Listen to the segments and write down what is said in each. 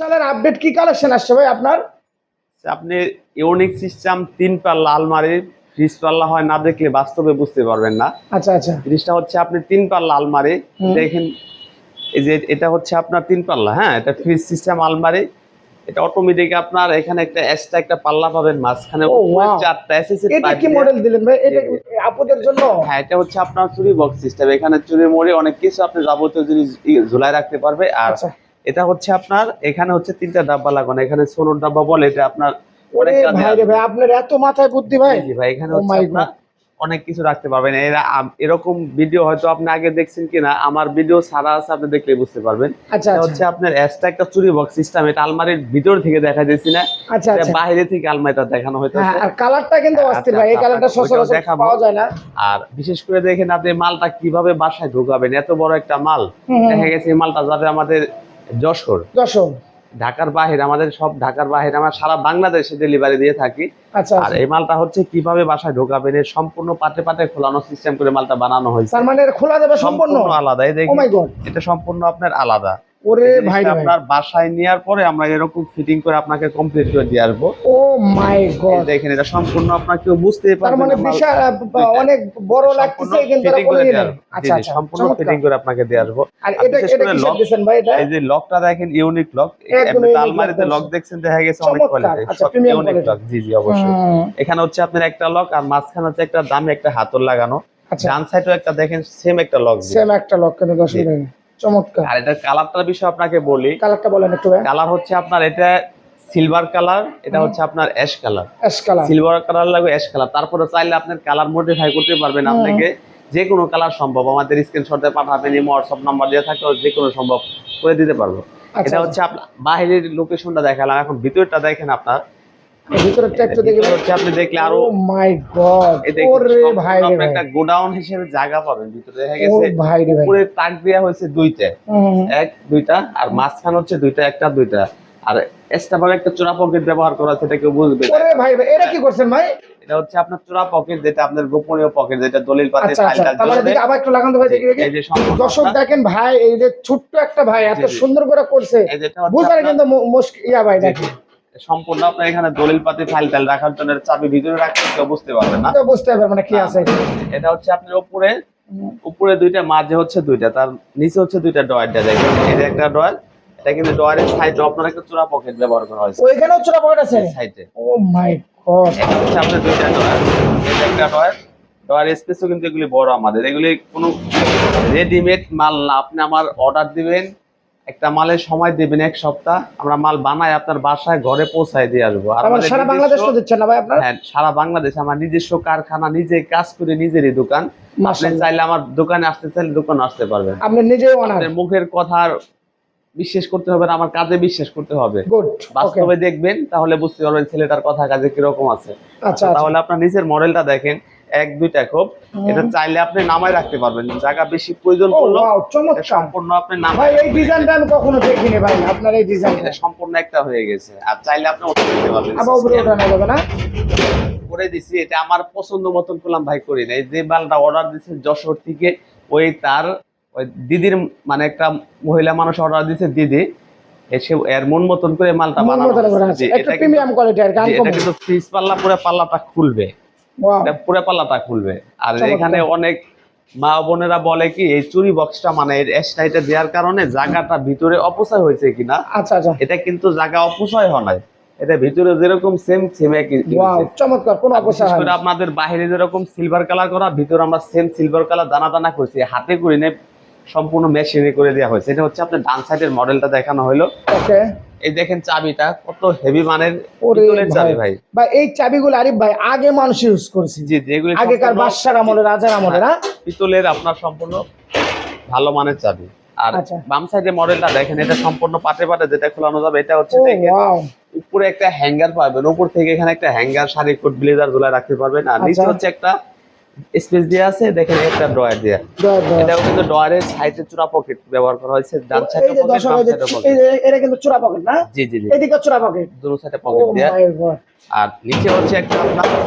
সালের আপডেট কি কালেকশন আসছে ভাই আপনার? আপনি ইউনিক সিস্টেম তিন পাল্লা আলমারি ফ্রিজ পাল্লা হয় না দেখলে বাস্তবে বুঝতে পারবেন না। আচ্ছা আচ্ছা। জিনিসটা হচ্ছে আপনি তিন পাল্লা আলমারি দেখেন এই যে এটা হচ্ছে আপনার তিন পাল্লা হ্যাঁ এটা ফ্রিজ সিস্টেম আলমারি এটা অটোমেটিক আপনার এখানে একটা এক্সট্রা একটা পাল্লা পাবেন মাঝখানে. চারটা এসএসসি এটা কি মডেল দিলেন ভাই? এটা কি আপুদের জন্য? হ্যাঁ এটা হচ্ছে আপনার চুরি বক্স সিস্টেম এখানে চুরি মরি অনেক কিছু আপনি যাবতীয় জিনিস ঝুলাই রাখতে পারবে আর আচ্ছা। এটা হচ্ছে আপনার এখানে হচ্ছে তিনটা ডাব্বা লাগানো এখানে সোনোর ডাব্বা বলে এটা আপনার অনেক কাজে ভাই আপনার এত মাথায় বুদ্ধি ভাই। জি ভাই এখানে Oh হচ্ছে আপনার অনেক কিছু রাখতে পারবেন। এরা এরকম ভিডিও হয়তো আপনি আগে দেখছেন কিনা আমার ভিডিও সারা আছে আপনি দেখলে বুঝতে পারবেন। আচ্ছা আচ্ছা। হচ্ছে আপনার এক্সট্রা একটা চুরি বক্স সিস্টেম এটা আলমারির ভিতর থেকে দেখা যাচ্ছে না আচ্ছা বাইরে থেকে আলমারিটা দেখানো হয়তো আর কালারটা কিন্তু অস্থির ভাই এই কালারটা সচরাচর পাওয়া যায় না। আর বিশেষ করে দেখেন আপনি মালটা কীভাবে বাসায় ঢোকাবেন এত বড় একটা মাল। দেখা গেছে এই মালটা যাতে আমাদের যশোর। যশোর। ঢাকার বাহির আমাদের সব ঢাকার বাহির আমরা সারা বাংলাদেশে ডেলিভারি দিয়ে থাকি। আচ্ছা আর আচ্ছা। এই মালটা হচ্ছে কীভাবে বাসায় ঢোকাবেন এর সম্পূর্ণ পাটে পাতে খোলানো সিস্টেম করে মালটা বানানো হয়েছে। তার মানে খোলা যাবে সম্পূর্ণ আলাদা। এই ও মাই গড এটা সম্পূর্ণ আপনার আলাদা। ওরে ভাই আপনার বাসায় নেওয়ার পরে আমরা এরকম ফিটিং করে আপনাকে কমপ্লিট করে দিয়ে আসব। ও মাই গড দেখেন এটা সম্পূর্ণ আপনার কেউ বুঝতেই তার মানে বিশাল অনেক বড় লাগতেছে কিন্তু fitting করে দিলেন। আচ্ছা আচ্ছা সম্পূর্ণ ফিটিং করে আপনাকে দিয়ে আসব। আর এটা এটা কি ভাই এটা? এই যে লকটা দেখেন ইউনিক লক এমনিতে আলমারিতে লক দেখছেন দেখা গেছে অনেক কোয়ালিটি আচ্ছা, ইউনিক লক জি জি অবশ্যই। এখানে হচ্ছে আপনার একটা লক আর মাঝখানে হচ্ছে একটা দামি একটা হাতল লাগানো। আচ্ছা। ডান সাইডেও একটা দেখেন সেম একটা লক সেম একটা লক কিন্তু। চমৎকার। আর এটা কালারটার বিষয়ে আপনাকে বলি কালারটা বলেন একটু কালার হচ্ছে আপনার এটা সিলভার কালার এটা হচ্ছে আপনার ash colour ash colour silver colour লাগবে অ্যাশ কালার তারপরে চাইলে আপনার কালার মডিফাই করতে পারবেন আপনাকে যে কোনো কালার সম্ভব। আমাদের স্ক্রিনশটে পাঠাবেন ইমো হোয়াটসঅ্যাপ নাম্বার দেওয়া থাকলে যে কোনো সম্ভব করে দিতে পারব। আচ্ছা এটা হচ্ছে আপনার বাইরের লোকেশনটা দেখালাম। এখন ভিতরটা দেখেন আপনার। ভিতরেরটা একটু দেখবেন হচ্ছে আপনি দেখলে আরও ও মাই গড ওরে ভাই রে ভাই। একটা গোডাউন হিসেবে জায়গা পাবেন। ভিতরে দেখা গেছে ভাই রে ভাই। উপরে তাক হয়েছে দুইটা। এক দুইটা আর মাঝখানে হচ্ছে দুইটা একটা দুইটা। আর এক্সট্রা ভাবে একটা চোরা পকেট ব্যবহার করা কেউ বুঝবে ওরে ভাই ভাই এটা কি করছেন ভাই? এটা হচ্ছে আপনার চোরা পকেট যেটা আপনার গোপনীয় পকেট যেটা দলিল পাতে আচ্ছা আচ্ছা। আবার একটু লাগান ভাই দেখি দেখি। দর্শক দেখেন ভাই এই যে ছোট্ট একটা ভাই এত। সুন্দর করে করছে। এই বুঝার কিন্তু মুশকিল ইয়া ভাই জি, দেখি জি। সম্পূর্ণ আপনার এখানে দলিল পাতি ফাইল টাইল রাখার জন্য চাবি ভিতরে রাখতে কেউ বুঝতে পারবে না। বুঝতে হবে মানে কি আছে? এটা হচ্ছে আপনার উপরে উপরে দুইটা মাঝে হচ্ছে দুইটা তার নিচে হচ্ছে দুইটা ডয়ার দেওয়া দেখেন যে একটা ডয়ার এটা কিন্তু ডয়ারের সাইডে আপনার একটা চোরা পকেট ব্যবহার করা হয়েছে। ওইখানেও ছোট পকেট আছে? সাইডে ও মাই গড এটা হচ্ছে আপনার দুইটা ডয়ার। এটা একটা ডয়ার ডয়ার স্পেসও কিন্তু এগুলি বড় আমাদের। এগুলি কোনো রেডিমেড মাল না। আপনি আমার অর্ডার দিবেন একটা মালের সময় দিবেন এক সপ্তাহ। আমরা মাল বানাই আপনার বাসায় ঘরে পৌঁছায় দিয়ে আসব। আর সারা বাংলাদেশ তো দিচ্ছেন না ভাই আপনার? হ্যাঁ সারা বাংলাদেশ আমার নিজস্ব কারখানা নিজে কাজ করে নিজেরই দোকান। আপনি। চাইলে আমার দোকানে আসতে চাইলে দোকানে আসতে পারবেন। আপনি অনার আপনার মুখের কথা বিশ্বাস করতে হবে না আমার কাজে বিশ্বাস করতে হবে। গুড বাস্তবে দেখবেন তাহলে বুঝতে পারবেন ছেলেটার কথা কাজে কীরকম আছে। আচ্ছা তাহলে আপনার নিচের মডেলটা দেখেন। এক দুইটা খুব হুম। এটা চাইলে আপনি নামায় রাখতে পারবেন। জায়গা বেশি প্রয়োজন পড়ল সম্পূর্ণ আপনি নামায় এই ডিজাইনটা আমি কখনো দেখিনি ভাই আপনার এই ডিজাইনটা। এটা সম্পূর্ণ একটা হয়ে গেছে। আর চাইলে আপনি ওটা দিতে পারবেন। আবার উপরে ওঠানো যাবে না? করে দিছি এটা আমার পছন্দ মতন করলাম ভাই করি নাই। যে মালটা অর্ডার দিছে যশোর থেকে ওই তার ওই দিদির মানে একটা মহিলা মানুষ অর্ডার দিছে দিদি এসে এর মন মতন করে মালটা বানানো এটা কিন্তু- প্রিমিয়াম কোয়ালিটি আর গান কম এটা কিন্তু ফ্রিজ পাল্লা পুরো পাল্লাটা খুলবে। পুরো পাল্লাটা খুলবে। আর। এখানে অনেক মা বোনেরা বলে কি এই চুরি বক্সটা মানে এসটাইটা দেওয়ার কারণে জায়গাটা ভিতরে অপচয় হয়েছে কিনা আচ্ছা আচ্ছা। এটা কিন্তু জায়গা অপচয় হয় নাই। এটা ভিতরে যেরকম সেম সেম চমৎকার কোনো অপচয় হয় না। আপনাদের বাইরে যেরকম সিলভার কালার করা ভিতরে আমরা সেম সিলভার কালার দানা দানা করছি। হাতে করে নে সম্পূর্ণ মেশিনে করে দেওয়া হয়েছে। এটা হচ্ছে আপনার ডান সাইডের মডেলটা দেখানো হলো। ওকে এই দেখেন চাবিটা কত হেভি মানের পিতলের চাবি ভাই। ভাই। এই চাবিগুলো আরিফ ভাই আগে মানুষ ইউজ করেছে। জি যেগুলি আগেকার বাদশার আমলে রাজার আমলে না? পিতলের আপনার সম্পূর্ণ ভালো মানের চাবি। আর আচ্ছা। বাম সাইডে মডেলটা দেখেন এটা সম্পূর্ণ পাটে পাটে যেটা খোলানো যাবে এটা হচ্ছে দেখেন উপরে একটা হ্যাঙ্গার পাবেন উপর থেকে এখানে একটা হ্যাঙ্গার শাড়ি কোট ব্লেজার ঝুলায় রাখতে পারবেন। আর নিচে আচ্ছা। হচ্ছে একটা স্পেস দেওয়া আছে দেখেন একটা ড্রয়ার দেওয়া দয়া দয়া। এটাও কিন্তু ডয়ারের সাইডে চূড়া পকেট ব্যবহার করা হয়েছে ডান সাইডে পকেট বাম সাইডে পকেট। এটা কিন্তু চোরা পকেট না? জি জি জি। এদিকে চোরা পকেট। দুটো সাইডে পকেট গড। আর নিচে হচ্ছে একটা আপনার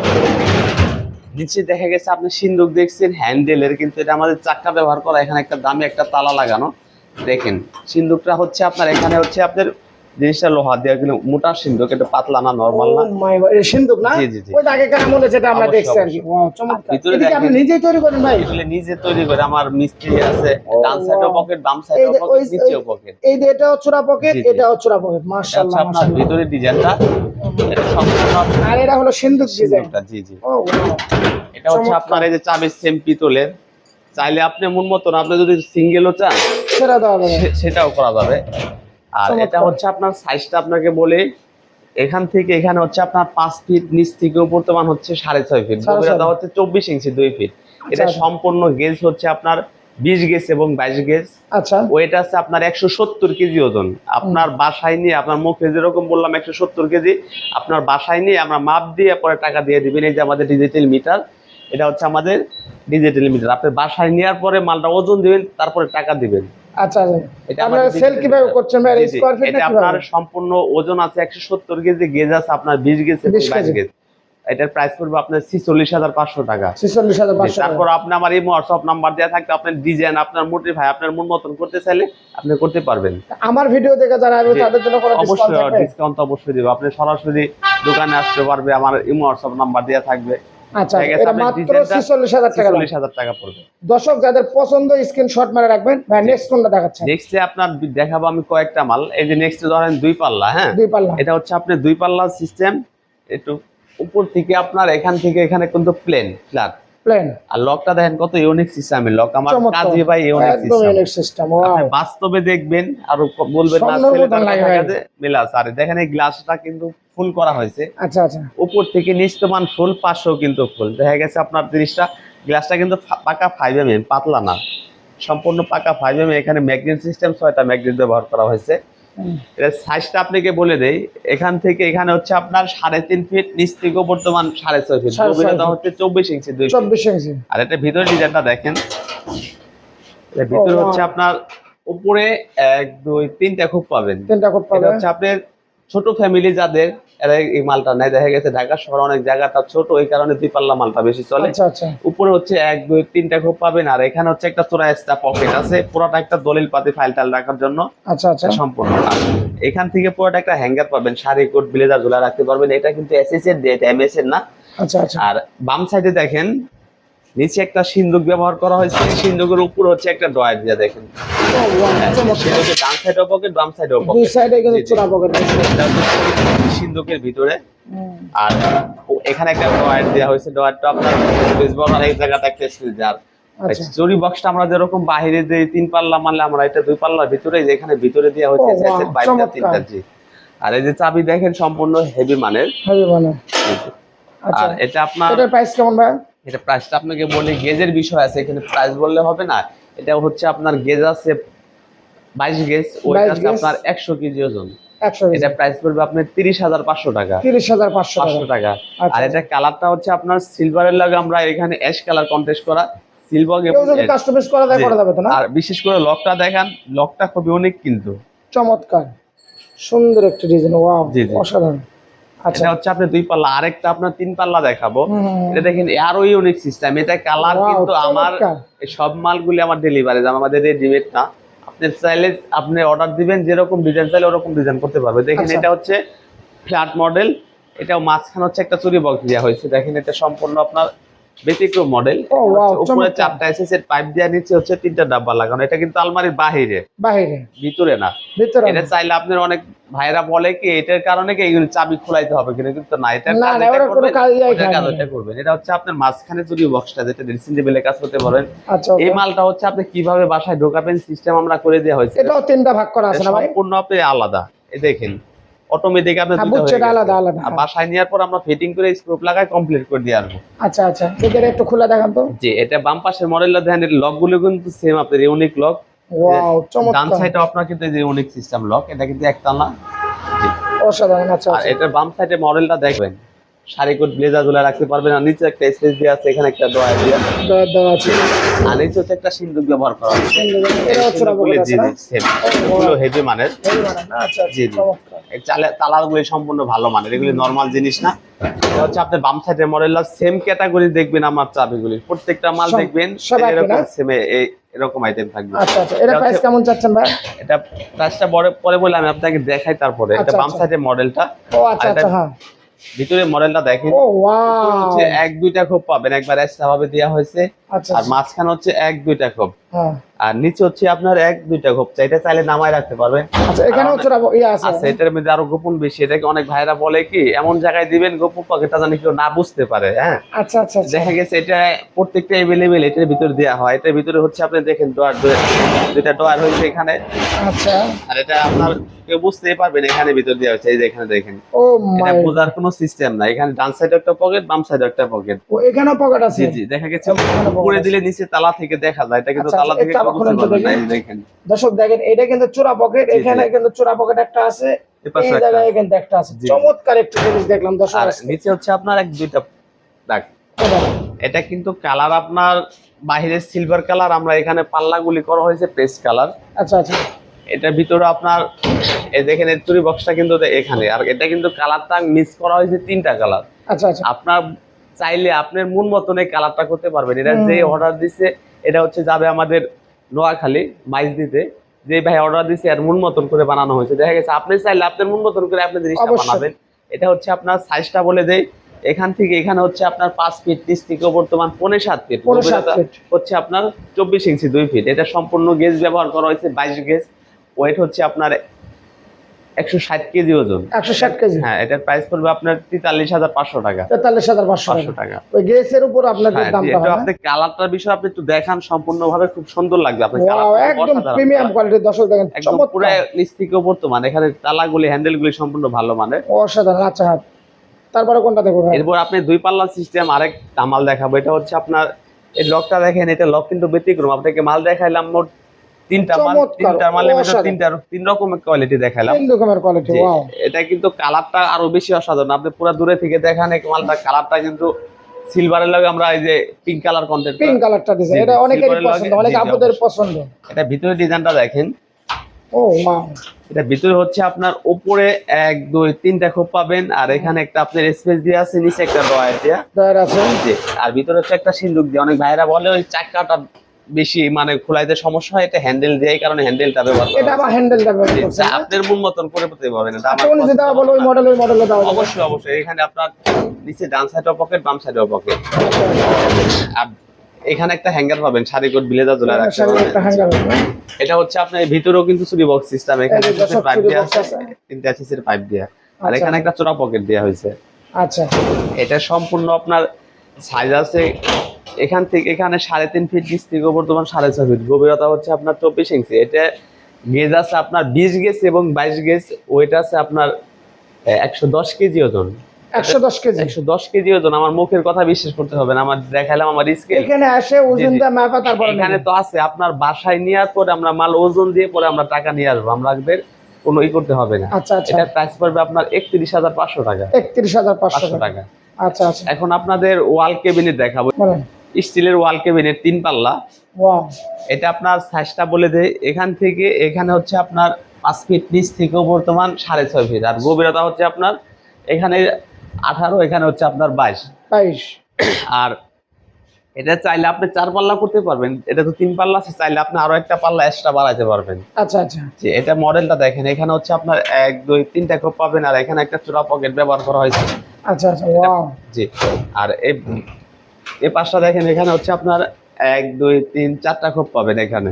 নিচে দেখা গেছে আপনি সিন্দুক দেখছেন হ্যান্ডেলের কিন্তু এটা আমাদের চাক্কা ব্যবহার করা এখানে একটা দামি একটা তালা লাগানো। দেখেন সিন্দুকটা হচ্ছে আপনার এখানে হচ্ছে আপনার জিনিসটা লোহা দিয়ে কিন্তু মোটা সিন্ধুক এটা পাতলা না নরমাল না। সিন্ধুক না? জি, জি, জি। ওই আগেকার আমলে যেটা আমরা দেখছি আর কি। চমৎকার। এটা আপনি নিজেই তৈরি করেন ভাই। এগুলো নিজে তৈরি করে আমার মিস্ত্রি আছে ডান সাইডেও. পকেট বাম সাইডেও পকেট নিচেও পকেট এই যে এটাও চোরা পকেট জি। চোরা পকেট মাশাআল্লাহ আপনার মাশাআল্লাহ। ভিতরে ডিজাইনটা এটা সম্পূর্ণ আর এটা হলো সিন্ধুক ডিজাইন সিন্ধুকটা, জি জি। এটা হচ্ছে আপনার এই যে চাবির সেম পিতলের। চাইলে আপনি মন মতন আপনি যদি সিঙ্গেলও চান সেটা দেওয়া যাবে। সেটাও করা যাবে। আর এটা হচ্ছে আপনার সাইজটা আপনাকে বলে এখান থেকে এখানে হচ্ছে আপনার পাঁচ ফিট নিচ থেকে বর্তমান হচ্ছে সাড়ে ছয় ফিট গভীরতা হচ্ছে চব্বিশ ইঞ্চি দুই ফিট এটা আচ্ছা। সম্পূর্ণ গেজ হচ্ছে আপনার বিশ গেজ এবং বাইশ গেজ আচ্ছা। ওয়েট আছে আপনার একশো সত্তর কেজি ওজন। আপনার বাসায় নিয়ে আপনার মুখে যেরকম বললাম একশো সত্তর কেজি আপনার বাসায় নিয়ে আমরা মাপ দিয়ে পরে টাকা দিয়ে দিবেন। এই যে আমাদের ডিজিটাল মিটার এটা হচ্ছে আমাদের ডিজিটাল মিটার আপনি বাসায় নেওয়ার পরে মালটা ওজন দিবেন তারপরে টাকা দিবেন। আচ্ছা এটা আপনারা সেল কীভাবে করছেন ভাই? জি, জি। ফিট এটা আপনার সম্পূর্ণ ওজন আছে একশো সত্তর কেজি গেজ আছে আপনার বিশ গেজ এবং 20 বাইশ কেজি। এটার প্রাইস পড়বে আপনার ছিচল্লিশ হাজার পাঁচশো টাকা। ছেচল্লিশ হাজার পাঁচশো তারপর আপনি আমার এই হোয়াটসঅ্যাপ নাম্বার দেওয়া থাকতে আপনার ডিজাইন আপনার আপনার মন মতন করতে চাইলে আপনি করতে পারবেন। আমার ভিডিও দেখে যারা আসবে তাদের জন্য অবশ্যই থাকবে? ডিসকাউন্ট অবশ্যই দেবো। আপনি সরাসরি দোকানে আসতে পারবে আমার ইমো হোয়াটসঅ্যাপ নাম্বার দেওয়া থাকবে। আচ্ছা এটা মাত্র ডিজাইনটা ছেচল্লিশ হাজার টাকা চল্লিশ হাজার টাকা পড়বে। দর্শক যাদের পছন্দ স্ক্রিনশট মারে রাখবেন। ভাই নেক্সট কোনটা নেক্সটে আপনার দেখাবো আমি কয়েকটা মাল। এই যে নেক্সট ধরেন দুই পাল্লা হ্যাঁ? দুই পাল্লা। এটা হচ্ছে আপনি দুই পাল্লা সিস্টেম একটু উপর থেকে আপনার এখান থেকে এখানে কিন্তু প্লেন ফ্ল্যাট প্লেন আর লকটা দেখেন কত ইউনিক সিস্টেমের লক আমার কাজী ভাই ইউনিক একদম ইউনিক সিস্টেম আপনি বাস্তবে দেখবেন আর বলবেন না ছেলেটার মিল আর দেখেন এই গ্লাসটা কিন্তু ফুল করা হয়েছে। আচ্ছা আচ্ছা। উপর থেকে নিচতমান ফুল পাশেও কিন্তু ফুল দেখা গেছে আপনার জিনিসটা গ্লাসটা কিন্তু পাকা ফাইভ এম পাতলা না। সম্পূর্ণ পাকা ফাইভ এম এখানে ম্যাগনেট সিস্টেম ছয়টা ম্যাগনেট ব্যবহার করা হয়েছে। এটা সাইজটা আপনাকে বলে দেই। এখান থেকে এখানে হচ্ছে আপনার সাড়ে তিন ফিট নিচ থেকে বর্তমান সাড়ে ছয় ফিট গভীরতা হচ্ছে চব্বিশ ইঞ্চি দুই চব্বিশ ইঞ্চি আর এটা ভিতরে ডিজাইনটা দেখেন। ভিতরে হচ্ছে আপনার উপরে এক দুই তিনটা খুব পাবেন। তিনটা খুব পাবেন। হচ্ছে আপনার ছোট ফ্যামিলি যাদের এরা এই মালটা নেয়। দেখা গেছে ঢাকা শহর অনেক জায়গাটা ছোট ওই কারণে দুই পাল্লা মালটা বেশি চলে। আচ্ছা আচ্ছা। উপরে হচ্ছে এক দুই তিনটা খুব পাবেন আর এখানে হচ্ছে একটা চোরা এক্সট্রা পকেট আছে। পুরোটা একটা দলিল পাতি ফাইল টাইল রাখার জন্য। আচ্ছা আচ্ছা। সম্পূর্ণ এখান থেকে পুরোটা একটা হ্যাঙ্গার পাবেন শাড়ি কোট ব্লেজার ঝোলা রাখতে পারবেন। এটা কিন্তু এসএস এর ডেট এমএস এর না। আচ্ছা আচ্ছা। আর বাম সাইডে দেখেন নিচে একটা সিন্দুক ব্যবহার করা হয়েছে। সিন্দুকের উপর হচ্ছে একটা ডয়ার দিয়ে দেখেন। সিন্দুকের ডান সাইডেও পকেট বাম সাইডে সিন্দুকের ভিতরে। আর এখানে একটা ডয়ার দেওয়া হয়েছে। ডয়ারটা আপনার বেসবল আর এই জায়গাটা একটা স্পেস আচ্ছা। চুরি বক্সটা আমরা যেরকম বাইরে যে তিন পাল্লা মারলে আমরা এটা দুই পাল্লার ভিতরে যে এখানে ভিতরে দেওয়া হয়েছে বাইরটা তিনটা জি। আর এই যে চাবি দেখেন সম্পূর্ণ হেভি মানের। হবে মানে আচ্ছা। আর এটা আপনার এটার প্রাইস কেমন ভাই? এটা প্রাইসটা আপনাকে বলি গেজের বিষয় আছে এখানে প্রাইস বললে হবে না। এটা হচ্ছে আপনার গেজ আছে বাইশ গেজ 22 আছে আপনার একশো কেজি ওজন। এটা প্রাইস পড়বে আপনার তিরিশ হাজার পাঁচশো টাকা। তিরিশ হাজার পাঁচশো টাকা। টাকা। আচ্ছা। আর এটা কালারটা হচ্ছে আপনার সিলভারের লাগে আমরা এখানে অ্যাশ কালার কন্টেস্ট করা সিলভার কাস্টমাইজ করা যায় করা যাবে তো না? আর বিশেষ করে লকটা দেখেন লকটা খুবই অনেক কিন্তু। চমৎকার। সুন্দর একটা ডিজাইন ওয়াও। অসাধারণ। এটা হচ্ছে আপনি দুই পাল্লা। আরেকটা আপনার তিন পাল্লা দেখাবো। এটা দেখেন আরও ইউনিক সিস্টেম এটা কালার কিন্তু আমার সব মালগুলি আমার ডেলিভারি আমাদের রেডিমেড না। আপনি চাইলে আপনি অর্ডার দিবেন যেরকম ডিজাইন চাইলে ওরকম ডিজাইন করতে পারবে। দেখেন আচ্ছা। এটা হচ্ছে ফ্ল্যাট মডেল এটাও মাঝখানে হচ্ছে একটা চুরি বক্স দেওয়া হয়েছে। দেখেন এটা সম্পূর্ণ আপনার ব্যতিক্রম মডেল উপরে চারটা এসএস এর পাইপ দেওয়া নিচে হচ্ছে তিনটা ডাব্বা লাগানো। এটা কিন্তু আলমারির বাহিরে। বাহিরে। ভিতরে না। ভিতরে এটা চাইলে আপনার অনেক ভাইরা বলে কি এটার কারণে কি এগুলো চাবি খোলাইতে হবে কিনা? কিন্তু না এটা না, না, ওরা কোনো কাজ ওটার কাজ না। করবেন। এটা হচ্ছে আপনার মাঝখানে যদি বক্সটা যেটা ড্রেসিং টেবিলে কাজ করতে পারবেন। আচ্ছা এই মালটা হচ্ছে আপনি কীভাবে বাসায় ঢোকাবেন সিস্টেম আমরা করে দেওয়া হয়েছে। এটাও তিনটা ভাগ করা আছে না ভাই? সম্পূর্ণ আপনি আলাদা। এই দেখেন। অটোমেটিক আপনি এটা গেছে। আলাদা, আলাদা, আর হ্যাঁ। বাসায় নেওয়ার পর আমরা ফিটিং করে স্ক্রুপ লাগাই কমপ্লিট করে দিয়ে আসব আচ্ছা আচ্ছা। এদের একটু খুলে দেখান তো। যে এটা বাম পাশের মডেলটা দেখেন লকগুলো কিন্তু সেম আপনার ইউনিক লক ওয়াও চমৎকার। ডান সাইডে আপনার কিন্তু এই যে ইউনিক সিস্টেম লক এটা কিন্তু একটানা। জি। অসাধারণ আচ্ছা আর আচ্ছা। এটার বাম সাইডে মডেলটা দেখবেন। শাড়ি কোট ব্লেজারগুলো রাখতে পারবেন আর নিচে একটা স্পেস দেওয়া আছে এখানে একটা ডয়ার দেওয়া দেওয়া- দেওয়া আছে। আর নিচে হচ্ছে একটা সিন্দুক ব্যবহার করা হয়েছে এটাও চোরা পকেট আছে না? এগুলো হেভি মানের। এই মানে না, আচ্ছা আচ্ছা জি, জি। তালাগুলি সম্পূর্ণ ভালো মানের এগুলি নর্মাল জিনিস না। হচ্ছে আপনার বাম সাইডের মডেলটা সেম ক্যাটাগরি দেখবেন আমার চাবিগুলি। প্রত্যেকটা মাল দেখবেন এরকম আইটেম থাকবে। আচ্ছা আচ্ছা। এটা এটা প্রাইস কেমন চাচ্ছেন ভাই? এটা প্রাইসটা পরে পরে বলে আমি আপনাকে দেখাই তারপরে। এটা আচ্ছা, বাম আচ্ছা। সাইডের মডেলটা ও আচ্ছা আর আচ্ছা হ্যাঁ। ভিতরে মডেলটা দেখেন। ও ওয়াও এক দুইটা খোপ পাবেন। একবার এক্সট্রা ভাবে দেওয়া হয়েছে। আর মাঝখানে হচ্ছে এক দুইটা খোপ। হ্যাঁ। আর নিচে হচ্ছে আপনার এক দুইটা খোপ। চাইটা চাইলে নামায় রাখতে পারবেন। আচ্ছা ইয়ে আছে। আচ্ছা এটার মধ্যে আরও গোপন বেশি। এটাকে অনেক ভাইরা বলে কি এমন জায়গায় দিবেন গোপন পকেটটা জানি কেউ না বুঝতে পারে হ্যাঁ? আচ্ছা আচ্ছা আচ্ছা। দেখা গেছে এটা প্রত্যেকটা এভেলেবেল এটার ভিতরে দেওয়া হয়। এটার ভিতরে হচ্ছে আপনি দেখেন ডোয়ার দুইটা ডোয়ার হয়েছে এখানে। আচ্ছা। আর এটা আপনার কেউ বুঝতেই পারবেন এখানে ভিতর দেওয়া হয়েছে এই যে এখানে দেখেন। ও এটা বোঝার কোনো সিস্টেম না এখানে ডান সাইডে একটা পকেট বাম সাইডে একটা পকেট ও এখানেও পকেট আছে? জি জি দেখা গেছে। উপরে দিলে নিচে তালা থেকে দেখা যায়। এটা কিন্তু আচ্ছা, তালা আচ্ছা, থেকে দেখেন। দর্শক দেখেন এটা কিন্তু চোরা পকেট। এখানে কিন্তু চোরা পকেট একটা আছে। এই জায়গায় কিন্তু একটা আছে। চমৎকার একটু জিনিস দেখলাম দর্শক। নিচে হচ্ছে আপনার এক দুইটা দাগ। এটা। এটা কিন্তু কালার আপনার বাইরে সিলভার কালার আমরা এখানে পাল্লাগুলি করা হয়েছে পেস্ট কালার। আচ্ছা আচ্ছা। এটার ভিতরে আপনার এই দেখেন এর চুরি বক্সটা কিন্তু এখানে। আর এটা কিন্তু কালারটা মিক্স করা হয়েছে তিনটা কালার। আচ্ছা আচ্ছা। আপনার চাইলে আপনার মন মতন এই কালারটা করতে পারবেন। এটা যে অর্ডার দিছে এটা হচ্ছে যাবে আমাদের নোয়াখালী মাইজ দিতে যে ভাই অর্ডার দিছে আর মন মতন করে বানানো হয়েছে। দেখা গেছে আপনি চাইলে আপনার মন মতন করে আপনি জিনিসটা বানাবেন। এটা হচ্ছে আপনার সাইজটা বলে দেই। এখান থেকে এখানে হচ্ছে আপনার পাঁচ ফিট নিচ থেকে বর্তমান পনেরো সাত ফিট। হচ্ছে আপনার চব্বিশ ইঞ্চি দুই ফিট এটা সম্পূর্ণ গেজ ব্যবহার করা হয়েছে বাইশ গেজ ওয়েট হচ্ছে আপনার একশো ষাট কেজি ওজন। একশো ষাট কেজি? হ্যাঁ এটার প্রাইস পড়বে আপনার তেতাল্লিশ হাজার পাঁচশো টাকা। তেতাল্লিশ হাজার পাঁচশো টাকা। ওই গ্যাসের উপর আপনাদের হ্যাঁ, হয় আপনি কালারটার বিষয়ে আপনি একটু দেখান সম্পূর্ণভাবে খুব সুন্দর লাগবে আপনি একদম প্রিমিয়াম। কোয়ালিটির দর্শক দেখেন একদম পুরো নিচ থেকে বর্তমান এখানে তালাগুলি হ্যান্ডেলগুলি সম্পূর্ণ ভালো মানের। অসাধারণ আচ্ছা হাত তারপরে কোনটা দেখব ভাই? এরপর আপনি দুই পাল্লা সিস্টেম আরেক মাল দেখাবো। এটা হচ্ছে আপনার এই লকটা দেখেন এটা লক কিন্তু ব্যতিক্রম। আপনাকে মাল দেখাইলাম মোট তিনটা মাল তিনটা তিন রকমের কোয়ালিটি দেখাইলাম তিন রকমের কোয়ালিটি ওয়াও এটা কিন্তু কালারটা আরও বেশি অসাধারণ। আপনি পুরো দূরে থেকে দেখান এই মালটা কালারটা কিন্তু সিলভারের লাগে আমরা এই যে পিঙ্ক কালার কন্টেন্ট পিঙ্ক কালারটা দিছে এটা জি, অনেকেরই silver এর পছন্দ। অনেক জি, জি, আপুদের পছন্দ। এটা ভিতরে ডিজাইনটা দেখেন। ও ওয়াও এটা ভিতরে হচ্ছে আপনার উপরে এক দুই তিনটা খোপ পাবেন। আর এখানে একটা আপনার স্পেস দিয়ে আছে নিচে একটা ডয়ার দিয়া। ডয়ার আছে। আর ভিতরে হচ্ছে একটা সিন্দুক দিয়ে। অনেক ভাইরা বলে ওই চাকাটা বেশি মানে খোলাইতে সমস্যা হয় এটা হ্যান্ডেল দেয় কারণ হ্যান্ডেলটা ব্যবহার করা এটা হয়। আবার হ্যান্ডেলটা ব্যবহার করছে যা আপনার মন মতন করে পেতে পারবেন এটা আমার আচ্ছা যেটা বলো ওই মডেল ওই মডেলে দাও অবশ্যই অবশ্যই এখানে আপনার নিচে ডান সাইডেও পকেট বাম সাইডেও পকেট আর এখানে একটা হ্যাঙ্গার পাবেন শাড়ি কোট বিলেজা ঝোলা রাখতে সামনে পারবেন। একটা হ্যাঙ্গার এটা হচ্ছে আপনার ভিতরেও কিন্তু চুরি বক্স সিস্টেম এখানে দর্শক পাইপ box আছে আছে। তিনটা সিসির পাইপ দেওয়া আর আচ্ছা। এখানে একটা চোরা পকেট দেওয়া হয়েছে। আচ্ছা। এটা সম্পূর্ণ আপনার সাইজ আছে এখান থেকে এখানে সাড়ে তিন ফিট নিচ থেকে বর্তমান সাড়ে ছয় ফিট গভীরতা হচ্ছে আপনার চব্বিশ ইঞ্চি এটা গেজ আছে আপনার বিশ গেজ এবং বাইশ গেজ ওয়েট আছে আপনার একশো দশ কেজি ওজন। একশো দশ কেজি। একশো দশ কেজি ওজন। আমার মুখের কথা বিশ্বাস করতে হবে না। আমার দেখালাম আমার স্কেল এখানে আসে ওজনটা মাপা তারপরে এখানে তো আছে। আপনার বাসায় নেওয়ার পরে আমরা মাল ওজন দিয়ে পরে আমরা টাকা নিয়ে আসব। আমাদের কোনো ই করতে হবে না। আচ্ছা আচ্ছা। এটা প্রাইস পড়বে আপনার একত্রিশ হাজার পাঁচশো টাকা। একত্রিশ হাজার পাঁচশো টাকা। আচ্ছা আচ্ছা। এখন আপনাদের ওয়াল কেবিনেট দেখাবো। স্টিলের ওয়াল কেবিনেট তিন পাল্লা। এটা আপনার সাইজটা বলে দেয় এখান থেকে এখানে হচ্ছে আপনার পাঁচ ফিট নিচ থেকেও বর্তমান সাড়ে ছয় ফিট আর গভীরতা হচ্ছে আপনার এখানে আঠারো এখানে হচ্ছে আপনার বাইশ। বাইশ। আর এটা চাইলে আপনি চার পাল্লা করতে পারবেন এটা তো তিন পাল্লা আছে চাইলে আপনি আরও একটা পাল্লা এক্সট্রা বাড়াতে পারবেন। আচ্ছা আচ্ছা। এটা মডেলটা দেখেন এখানে হচ্ছে আপনার এক দুই তিনটা কোপ পাবেন আর এখানে একটা চূড়া পকেট ব্যবহার করা হয়েছে। আচ্ছা আচ্ছা ওয়াও। জি আর এই এই পাশটা দেখেন এখানে হচ্ছে আপনার এক দুই তিন চারটা খোপ পাবেন এখানে।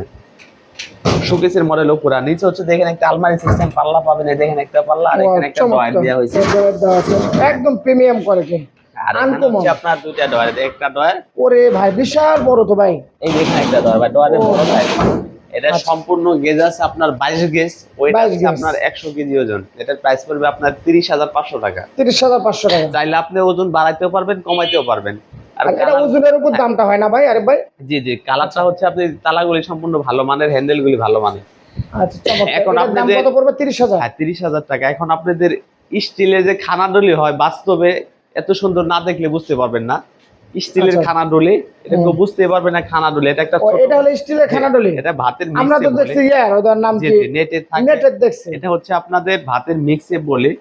শোকেসের মডেল উপর। আর নিচে হচ্ছে দেখেন একটা আলমারি সিস্টেম পাল্লা পাবেন দেখেন একটা পাল্লা আর এখানে একটা ডয়ার দেওয়া হয়েছে একদম প্রিমিয়াম কোয়ালিটি আর আপনার দুইটা ডয়ার একটা ডয়ার ওরে ভাই বিশাল বড় তো ভাই। এই দেখেন একটা ডয়ার ডয়ারের বড় size। এটা আচ্ছা। সম্পূর্ণ গেজ আছে আপনার বাইশ গেজ ওইটা 22 আছে আপনার একশো কেজি ওজন। এটার প্রাইস পড়বে আপনার তিরিশ হাজার পাঁচশো টাকা। তিরিশ হাজার পাঁচশো টাকা। চাইলে আপনি ওজন বাড়াইতেও পারবেন কমাইতেও পারবেন। এটা ওজনের উপর দামটা হয় না ভাই? আরে ভাই। জি জি কালারটা হচ্ছে আপনি তালাগুলি সম্পূর্ণ ভালো মানের হ্যান্ডেলগুলি ভালো মানের। আচ্ছা এখন আপনাদের- কত পড়বে? তিরিশ হাজার। হ্যাঁ তিরিশ হাজার টাকা। এখন আপনাদের স্টিলে যে খানাডলি হয় বাস্তবে এত সুন্দর না দেখলে বুঝতে পারবেন না। স্টিলের আচ্ছা। খানাডলি এটা কেউ বুঝতে পারবে না খানাডলি। এটা একটা এটা হলো স্টিলের খানাডলি? এটা ভাতের আমরা তো দেখছি ইয়ার ওদের নাম কি? নেটে থাকে। নেটের দেখছি। এটা হচ্ছে আপনাদের ভাতের মিক্সে বলে।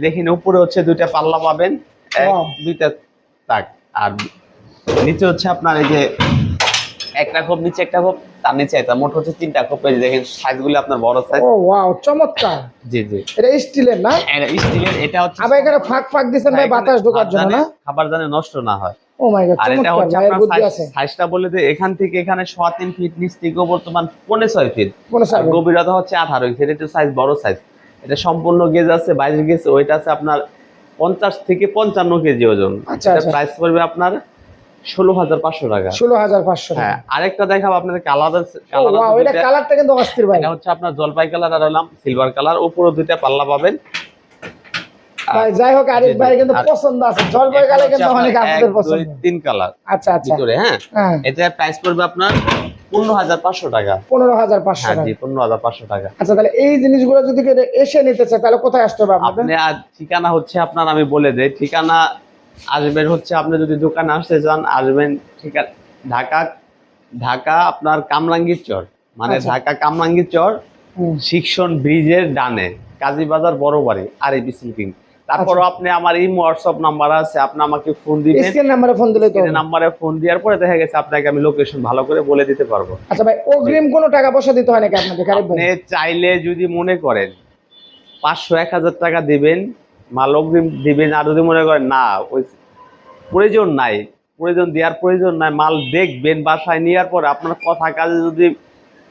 দেখেন উপরে হচ্ছে দুইটা পাল্লা পাবেন। এক দুইটা তাক। আর নিচে হচ্ছে আপনার এই যে একটা খোপ নিচে একটা খোপ তার নিচে একটা মোট হচ্ছে তিনটা খোপ। এই দেখেন সাইজগুলো আপনার বড় সাইজ ও ওয়াও চমৎকার। জি জি। এটা স্টিলের না? এটা স্টিলের এটা হচ্ছে আবার এখানে ফাঁক ফাঁক দিচ্ছেন ভাই হ্যাঁ, বাতাস ঢোকার জন্য না? খাবার জানে নষ্ট না হয়। ও মাই গড আর এটা হচ্ছে আপনার সাইজটা বলে যে এখান থেকে এখানে সোয়া তিন ফিট নিচ থেকেও বর্তমান পনেরো ছয় ফিট আর গভীরতা হচ্ছে আঠারো ফিট এটা সাইজ বড় সাইজ এটা সম্পূর্ণ গেজ আছে বাইশ গেজ ওইটা আছে আপনার পঞ্চাশ থেকে পঞ্চান্ন কেজি ওজন। আচ্ছা, এটা আচ্ছা। প্রাইস পড়বে আপনার ষোলো হাজার পাঁচশো টাকা। ষোলো হাজার পাঁচশো হ্যাঁ আরেকটা দেখাবো আপনাদেরকে আলাদা ও ওয়াও এটা কালারটা কিন্তু অস্থির ভাই। হচ্ছে আপনার জলপাই কালার আর হলাম সিলভার কালার উপরে দুইটা পাল্লা পাবেন। যাই হোক আরিফ ভাই কিন্তু পছন্দ আছে। জলপাই এটা কিন্তু অনেক আপনাদের পছন্দ। তিন কালার আচ্ছা আচ্ছা। ভিতরে হ্যাঁ? হ্যাঁ। এটা প্রাইস পড়বে আপনার পনেরো হাজার পাঁচশো টাকা। পনেরো হাজার পাঁচশো হ্যাঁ জি পনেরো হাজার পাঁচশো টাকা। আচ্ছা তাহলে এই জিনিসগুলো যদি এসে নিতে চায় তাহলে কোথায় আসতে হবে আপনি আর ঠিকানা হচ্ছে আপনার আমি বলে দেই ঠিকানা আসবেন হচ্ছে আপনি যদি দোকানে আসতে চান আসবেন ঠিকানা ঢাকা ঢাকা আপনার কামরাঙ্গীর চর মানে আচ্ছা। ঢাকা কামরাঙ্গীর চর। শিক্ষণ ব্রিজের ডানে কাজীবাজার বড় বাড়ি আর তারপরও আচ্ছা। আপনি আমার এই হোয়াটসঅ্যাপ নাম্বার আছে আপনি আমাকে ফোন দিবেন স্ক্রিন নাম্বারে ফোন দিলে তো। নাম্বারে ফোন দেওয়ার পরে দেখা গেছে আপনাকে আমি লোকেশন ভালো করে বলে দিতে পারব আচ্ছা ভাই অগ্রিম কোনো টাকা পয়সা দিতে হয় নাকি আপনাদের আপনি চাইলে যদি মনে করেন পাঁচশো এক হাজার টাকা দিবেন মাল অগ্রিম দিবেন আর যদি মনে করেন না ওই প্রয়োজন নাই প্রয়োজন দেওয়ার প্রয়োজন নাই মাল দেখবেন বাসায় নেওয়ার পরে আপনার কথা কাজে যদি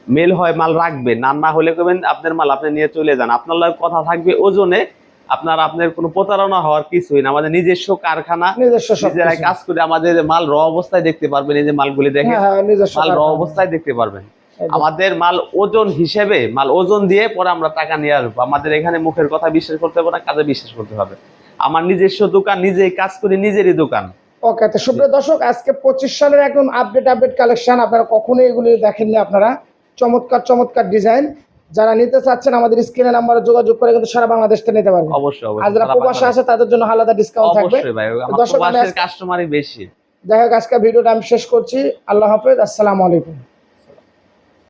মেল হয় মাল রাখবেন। না না হলে কবেন আপনার মাল আপনি নিয়ে চলে যান। আপনার কথা থাকবে ওজনে আপনার আপনার কোনো প্রতারণা হওয়ার কিছুই না। আমাদের নিজস্ব কারখানা নিজস্ব নিজেরাই কাজ করে আমাদের মাল র অবস্থায় দেখতে পারবেন এই যে মালগুলি দেখেন হ্যাঁ হ্যাঁ মাল র অবস্থায় দেখতে পারবেন। আমাদের মাল ওজন হিসেবে মাল ওজন দিয়ে পরে আমরা টাকা নিয়ে আসব। আমাদের এখানে মুখের কথা বিশ্বাস করতে হবে না কাজে বিশ্বাস করতে হবে। আমার নিজস্ব দোকান নিজেই কাজ করি নিজেরই দোকান। ওকে তো সুপ্রিয় দর্শক আজকে পঁচিশ সালের একদম আপডেট আপডেট কালেকশন আপনারা কখনোই এগুলি দেখেননি আপনারা। চমৎকার চমৎকার ডিজাইন যারা নিতে চাচ্ছেন আমাদের স্ক্রিনে নাম্বারে যোগাযোগ করে কিন্তু সারা বাংলাদেশ থেকে নিতে পারবেন। অবশ্যই আর যারা প্রবাসে আছে তাদের জন্য আলাদা ডিসকাউন্ট থাকবে। অবশ্যই ভাই আমার দর্শক, প্রবাসের কাস্টমারই বেশি। যাই হোক আজকে ভিডিওটা আমি শেষ করছি। আল্লাহ হাফেজ আসসালামু আলাইকুম।